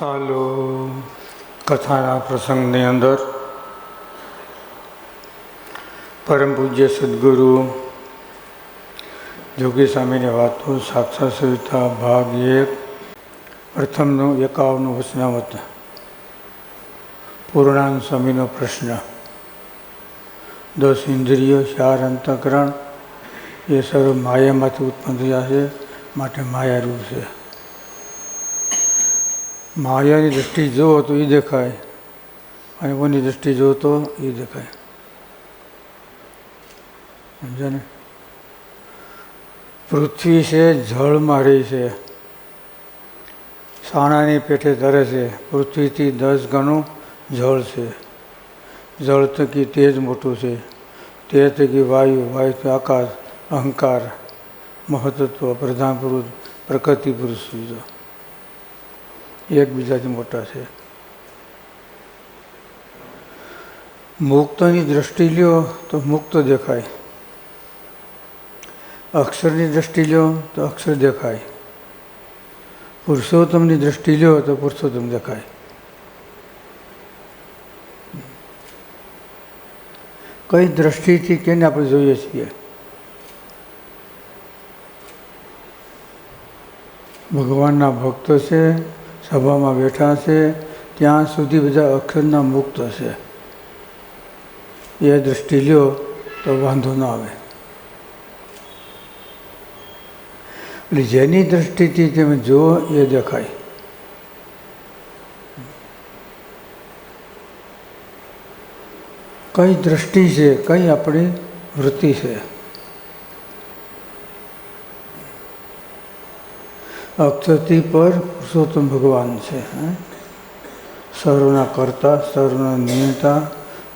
ચાલો કથાના પ્રસંગની અંદર. પરમ પૂજ્ય સદગુરુ, જોગી સ્વામીની વાતો સાક્ષાત સવિતા ભાગ એક, પ્રથમનું એકાવનું વચનાવત પૂર્ણાનંદ સ્વામીનો પ્રશ્ન. દસ ઇન્દ્રિયો, ચાર અંતકરણ, એ સર્વ માયામાંથી ઉત્પન્ન થયા છે, માટે માયારૂપ છે. માયાની દૃષ્ટિ જુઓ તો એ દેખાય અને કોની દૃષ્ટિ જુઓ તો એ દેખાય. સમજ્યા ને? પૃથ્વી છે જળમાં રહી છે, સાણાની પેટે તરે છે, પૃથ્વીથી દસ ગણું જળ છે. જળ થકી તેજ મોટું છે તે થકી વાયુ વાયુથી આકાશ, અહંકાર, મહત્ત્વ, પ્રધાન પુરુષ, પ્રકૃતિ પુરુષ એકબીજાથી મોટા છે. મુક્તની દ્રષ્ટિ લ્યો તો મુક્ત દેખાય. અક્ષરની દ્રષ્ટિ લ્યો તો અક્ષર દેખાય. પુરુષોત્તમની દ્રષ્ટિ લ્યો તો પુરુષોત્તમ દેખાય. કઈ દ્રષ્ટિથી કેને આપણે જોઈએ છીએ? ભગવાનના ભક્તો છે સભામાં બેઠા છે, ત્યાં સુધી બધા અક્ષરના મુક્ત છે. એ દ્રષ્ટિ લ્યો તો વાંધો ન આવે. એટલે જેની દ્રષ્ટિથી તમે જુઓ એ દેખાય. કઈ દ્રષ્ટિ છે, કઈ આપણી વૃત્તિ છે? અક્ષરથી પર પુરુષોત્તમ ભગવાન છે સર્વના કરતા સર્વના નિયતા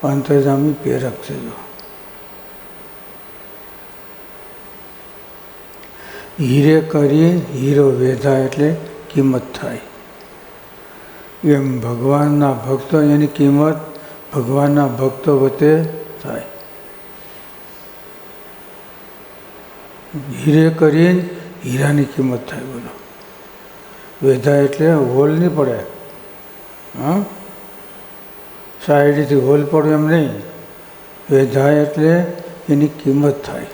અંતર્જામી પ્રેરક છે જો. હીરે કરીએ, હીરો વેધા એટલે કિંમત થાય. એમ ભગવાનના ભક્તો એની કિંમત ભગવાનના ભક્તો વચ્ચે થાય. હીરે કરીએ, હીરાની કિંમત થાય બોલો. વેધા એટલે હોલ નહીં પડે. હા? સાઈડથી હોલ પડે એમ નહીં. વેધા એટલે એની કિંમત થાય.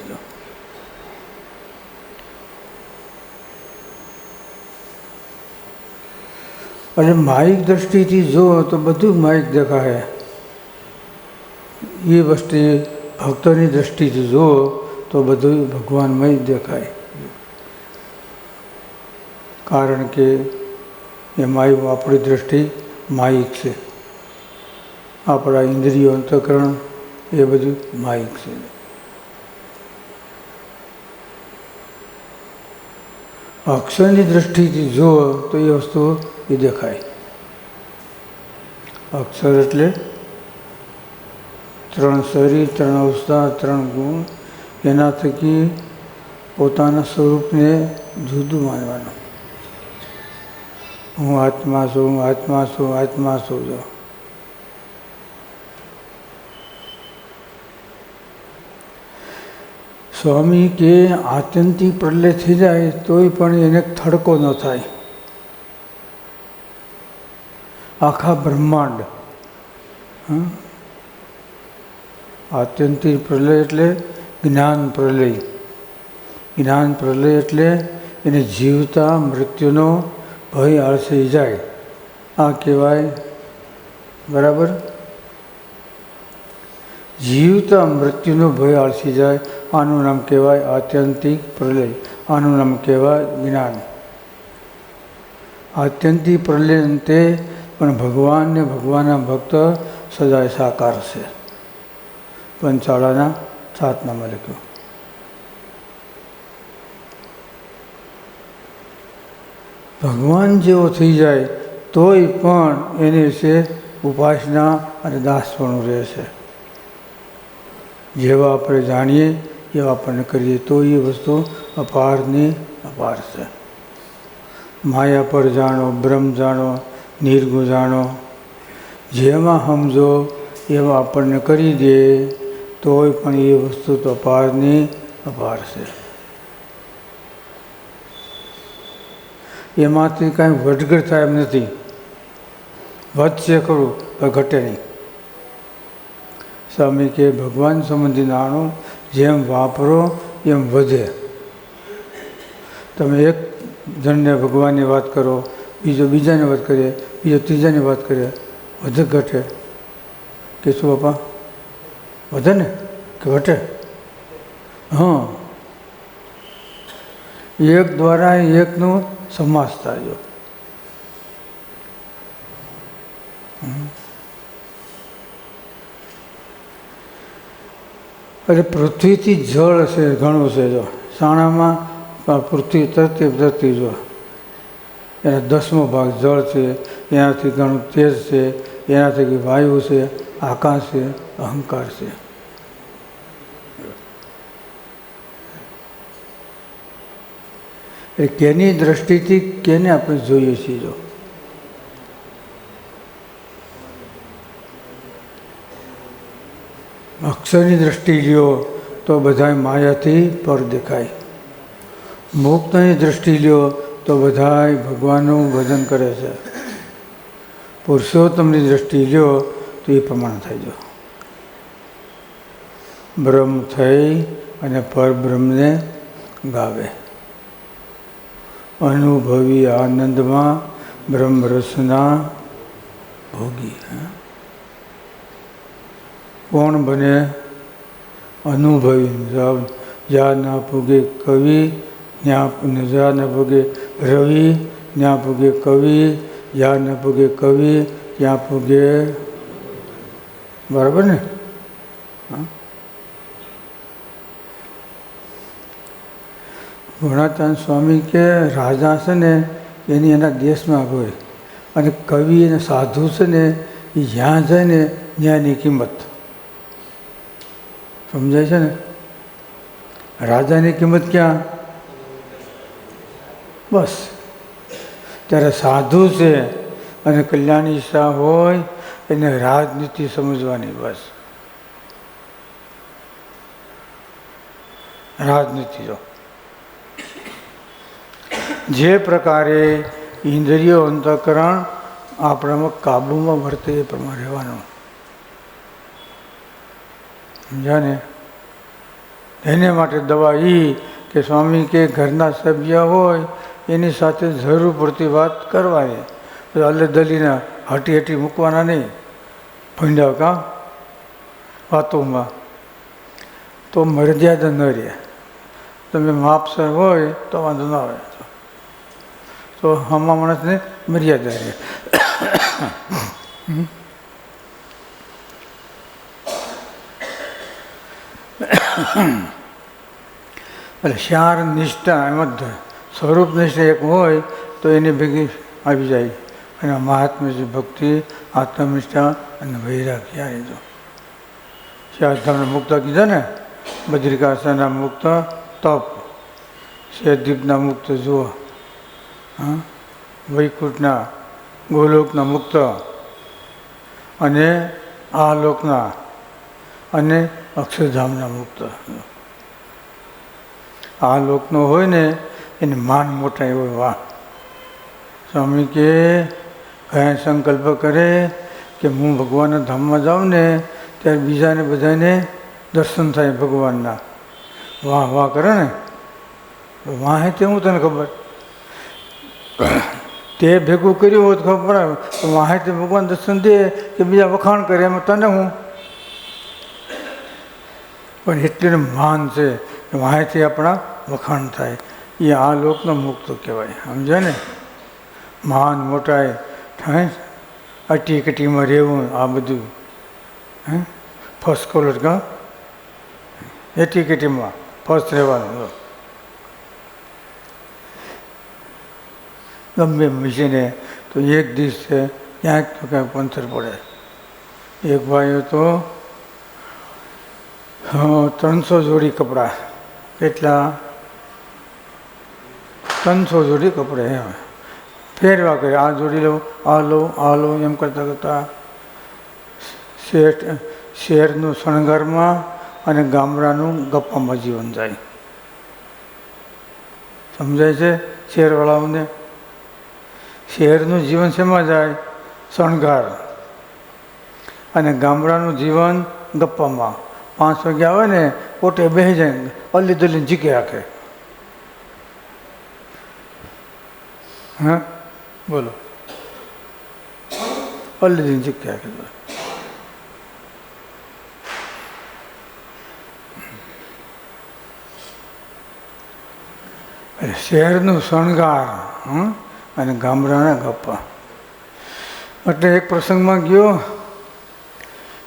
અને માહિક દ્રષ્ટિથી જુઓ તો બધું માહિક દેખાય. એ વસ્તુ ભક્તોની દ્રષ્ટિથી જુઓ તો બધું ભગવાનમય દેખાય. કારણ કે એ માયું આપણી દ્રષ્ટિ માયિક છે. આપણા ઇન્દ્રિયો અંતકરણ એ બધું માયિક છે. અક્ષરની દ્રષ્ટિથી જુઓ તો એ વસ્તુ એ દેખાય. અક્ષર એટલે ત્રણ શરીર, ત્રણ અવસ્થા, ત્રણ ગુણ એના થકી પોતાના સ્વરૂપને જુદું માનવાનું. હું આત્મા છું, હું આત્મા છું આત્મા છું, જો. સ્વામી કે આત્યંતિક પ્રલય થઈ જાય તોય પણ એને થડકો ન થાય. આખા બ્રહ્માંડ આત્યંતિક પ્રલય એટલે જ્ઞાન પ્રલય. જ્ઞાન પ્રલય એટલે એને જીવતા મૃત્યુનો ભય આળસી જાય આ કહેવાય, બરાબર? જીવતા મૃત્યુનો ભય આળસી જાય આનું નામ કહેવાય આત્યંતિક પ્રલય. આનું નામ કહેવાય જ્ઞાન. આત્યંતિક પ્રલય અંતે પણ ભગવાનને ભગવાનના ભક્ત સદાય સાકાર છે. પંચાળાના સાતનામાં લખ્યું. ભગવાન જેવો થઈ જાય, તોય પણ એની વિશે ઉપાસના અને દાસપણું રહે છે જેવા આપણે જાણીએ, એવા આપણને કરીએ, તો એ વસ્તુ અપારની અપાર છે માયા પર જાણો, બ્રહ્મ જાણો, નિર્ગુણ જાણો. જેમાં સમજો, એવા આપણને કરી દે, તોય પણ એ વસ્તુ તો અપારની અપાર છે એમાંથી કાંઈ વધઘટ થાય એમ નથી. વધશે ખરું, પણ ઘટે નહીં. સ્વામી કે, ભગવાન સંબંધી નાણું જેમ વાપરો, એમ વધે. તમે એક જણને ભગવાનની વાત કરો, બીજો બીજાની વાત કરીએ, બીજો ત્રીજાની વાત કરીએ, વધે ઘટે? કે શું બાપા? વધે ને? કે ઘટે? હા. એક દ્વારા એકનો સમાસ થાય. અરે પૃથ્વીથી જળ છે, ઘણું છે જો. સાણામાં પૃથ્વી તરતી તરતી જો. એના દસમો ભાગ જળ છે, એનાથી ઘણું તેજ છે, એનાથી વાયુ છે, આકાશ છે, અહંકાર છે. એ કેની દ્રષ્ટિથી કેને આપણે જોઈએ છીએ જો? અક્ષરની દ્રષ્ટિ લ્યો તો બધા માયાથી પર દેખાય. મુક્તની દ્રષ્ટિ લ્યો તો બધા ભગવાનનું ભજન કરે છે. પુરુષોત્તમની દ્રષ્ટિ લ્યો તો એ પ્રમાણે થઈ જો. બ્રહ્મ થઈ અને પરબ્રહ્મને ગાવે. અનુભવી આનંદમાં બ્રહ્મ રસના ભોગી કોણ બને અનુભવી? જ્યાં ના પૂગે કવિ જ્યાં ના પૂગે રવિ ત્યાં પૂગે કવિ, જ્યાં પૂગે કવિ, ત્યાં પૂગે બરાબર ને? ગુણાતાન સ્વામી કે રાજા છે ને, એની એના દેશમાં હોય. અને કવિ અને સાધુ છે ને, એ જ્યાં જાય ને ત્યાંની કિંમત. સમજાય છે ને? રાજાની કિંમત ક્યાં? બસ. ત્યારે સાધુ છે અને કલ્યાણ ઈચ્છા હોય, એને રાજનીતિ સમજવાની બસ. રાજનીતિ જો. જે પ્રકારે ઇન્દ્રિયો અંતકરણ આપણામાં કાબૂમાં વર્તે એ પ્રમાણે રહેવાનું. સમજ્યા ને એને માટે દવા એ કે સ્વામી કે ઘરના સભ્ય હોય, એની સાથે જરૂર પડતી વાત કરવાની અલ્લે દલીને હટી હટી મૂકવાના નહીં. ભંડાવ કાં? વાતોમાં. તો મર્યાદા ન રહે. તમે માપસર હોય તો વાંધો ન આવે. તો હમા માણસને મર્યાદા રહે. એટલે શાર નિષ્ઠા એમ સ્વરૂપ નિષ્ઠા એક હોય તો એની ભેગી આવી જાય. અને મહાત્મ્ય ભક્તિ, આત્મનિષ્ઠા અને વૈરાગ્ય આવી જો શાસ્ત્રને મુક્ત કીધા ને બદ્રિકાશાના મુક્ત, તપ. શેદીપના મુક્ત જુઓ. વૈકુંઠના ગોલોકના મુક્ત અને આ લોકના અને અક્ષરધામના મુક્ત. આ લોકનો હોય ને એને માન મોટા એવો વાહ. સ્વામી કે કયા સંકલ્પ કરે કે હું ભગવાનના ધામમાં જાઉં ને ત્યારે બીજાને બધાને દર્શન થાય ભગવાનના. વાહ વાહ કરે ને. વાહે તે હું તને ખબર. તે ભેગું કર્યું હોત ખબર પડે. તો વાહે ભગવાન દર્શન દે કે બીજા વખાણ કરે એમાં તને હું? પણ એટલું માન છે વાહેથી આપણા વખાણ થાય. એ આ લોકનો મુક્ત કહેવાય. સમજે ને? માન મોટાઈ થાય. અટી કટીમાં રહેવું, આ બધું. હે? ફર્સ્ટ કોલર કા એટી કટીમાં ફર્સ્ટ રહેવાનું. ગમે મશીને તો એક દિવસે ક્યાંક તો ક્યાંક પંથર પડે. એક ભાઈ હતો ત્રણસો જોડી કપડાં. કેટલા ત્રણસો જોડી કપડાં એમ. ફેરવા કરે આ જોડી લો આ લો આ લો એમ કરતાં કરતાં શેઠ શહેરનું શણગારમાં અને ગામડાનું ગપ્પામાં જીવન જાય. સમજાય છે? શહેરવાળાઓને શહેરનું જીવન શેમાં જાય? શણગાર. અને ગામડાનું જીવન ગપ્પામાં. પાંચ વાગે આવે ને, પોતે બેસી જાય અલ્લી દલ્લી જીકી રાખે હા? બોલો. અલ્લી દલ્લી જીકી રાખે શહેરનું શણગાર હં અને ગામડાના ગપ્પા. એટલે એક પ્રસંગમાં ગયો,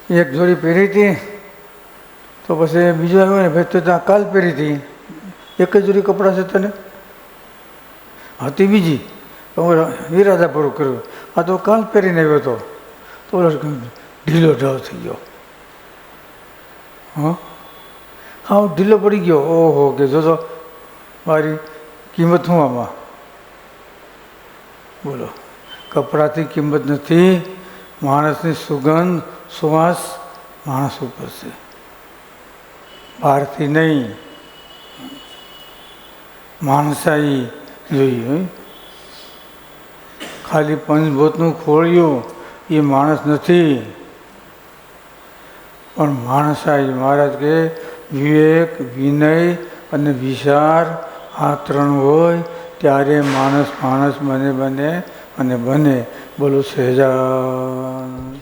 એક જોડી પહેરી હતી, તો પછી બીજો આવ્યો ને, ભાઈ, તો ત્યાં કાલ પહેરી હતી, એક જ જોડી કપડાં છે તને? હતી બીજી. તો હું ઈરાદા પૂરું કર્યું, આ તો કાલ પહેરીને આવ્યો હતો તો ઢીલો ઢાવ થઈ ગયો. હા? હા, ઢીલો પડી ગયો. ઓહો, કે જોજો, મારી કિંમત શું આમાં? બોલો. કપડાથી કિંમત નથી, માણસની સુગંધ, સુવાસ માણસ ઉપર છે. બહારથી નહીં. માણસાઈ જોઈએ? ખાલી પંચભૂતનું ખોળ્યું, એ માણસ નથી. પણ માણસાઈ મહારાજ કે, વિવેક, વિનય અને વિચાર આ ત્રણ હોય ત્યારે માણસ માણસ બને બને અને બને. બોલો સહેજાન.